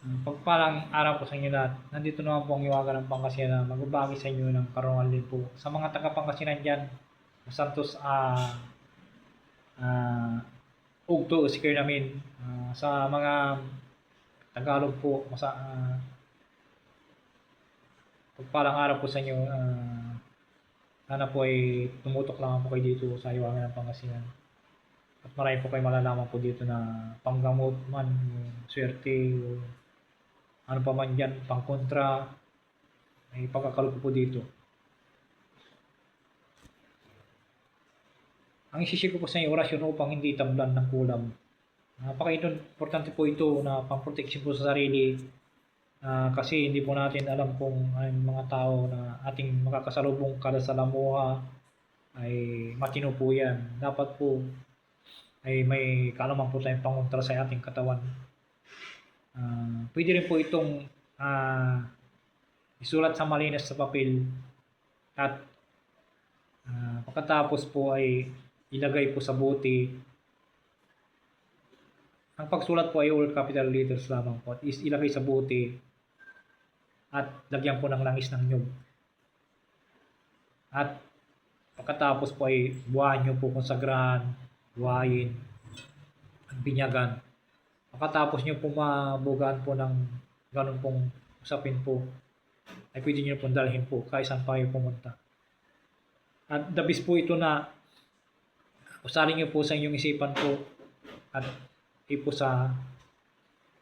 Pagpalang araw po sa inyo lahat. Nandito naman po ang iwaga ng Pangasinan na magbabagi sa inyo ng karangal din po. Sa mga taga Pangasinan dyan, Santos, ah, ah, Ugto, sikir namin. Ah, sa mga Tagalog po, masa, ah, pagpalang araw po sa inyo, ah, sana po ay tumutok lang po kayo dito sa iwaga ng Pangasinan. At marami po kayo malalaman po dito na panggamot man, swerte, o ano pa man dyan, pang kontra, may pagkakalog po dito. Ang isisip ko po sa inyo, orasyon upang hindi tamlan ng kulam. Napaka-importante po ito na pang-protection po sa sarili Ah, kasi hindi po natin alam kung ang mga tao na ating makakasalubong kada sa lamuha ay matino po yan. Dapat po ay may kaalaman po tayong pangontra sa ating katawan. Ah, pwede rin po itong ah, isulat sa malinis sa papel at ah, pagkatapos po ay ilagay po sa bote. Ang pagsulat po ay all capital letters lamang po at ilagay sa bote at lagyan po ng langis ng nyug. At pagkatapos po ay buhayin nyo po kung sagrahan, buhayin, at binyagan. Pagkatapos nyo po mabugaan po ng ganun pong usapin po, ay pwede nyo pong dalhin po kahit saan pa kayo pumunta. At the po ito na usalin nyo po sa inyong isipan po at ipo sa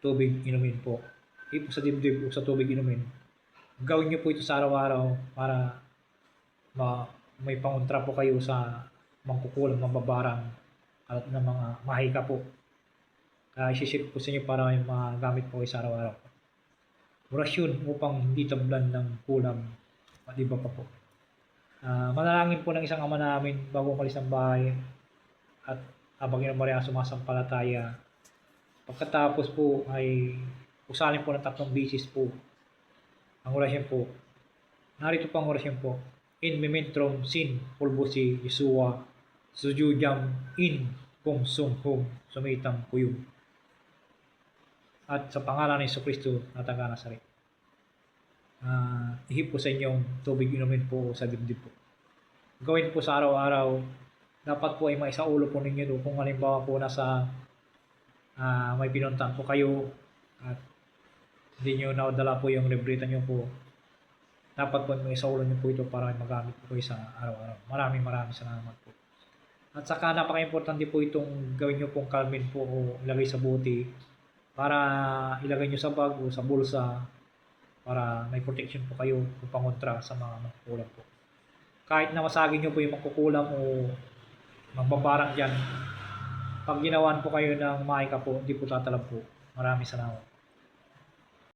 tubig inumin po. Ipo sa dibdib o sa tubig inumin. Gawin nyo po ito sa araw-araw para ma may pangontra po kayo sa mangkukulang, mambabarang at ng mga mahika po. Kaya isisip po sa inyo para may magamit po kayo sa araw-araw. Orasyon upang hindi tablan ng kulam at iba pa po. Ah, manalangin po ng isang ama namin bago umalis ng bahay at habang yun Maria sumasampalataya. Pagkatapos po ay usalin po ng tatlong bisis po ang orasyon po. Narito po ang orasyon po. In mementrum sin pulbusi Yesua sujudam in kung sum hum sumitang kuyum. At sa pangalan ni Yesu Kristo na taga Nazaret. Uh, po sa inyong tubig inumin po sa dibdib po. Gawin po sa araw-araw. Dapat po ay maisaulo po ninyo do kung halimbawa po nasa uh, may pinuntahan po kayo at hindi nyo naudala po yung libreta nyo po. Dapat po may saulo nyo po ito para magamit po kayo sa araw-araw. Maraming maraming salamat po. At saka napaka-importante po itong gawin nyo pong kalmin po o ilagay sa buti para ilagay nyo sa bag o sa bulsa para may protection po kayo kung pangontra sa mga magkukulam po. Kahit na masagin nyo po yung magkukulam o magbabarang dyan, pag ginawan po kayo ng maika po, hindi po tatalab po. Maraming salamat.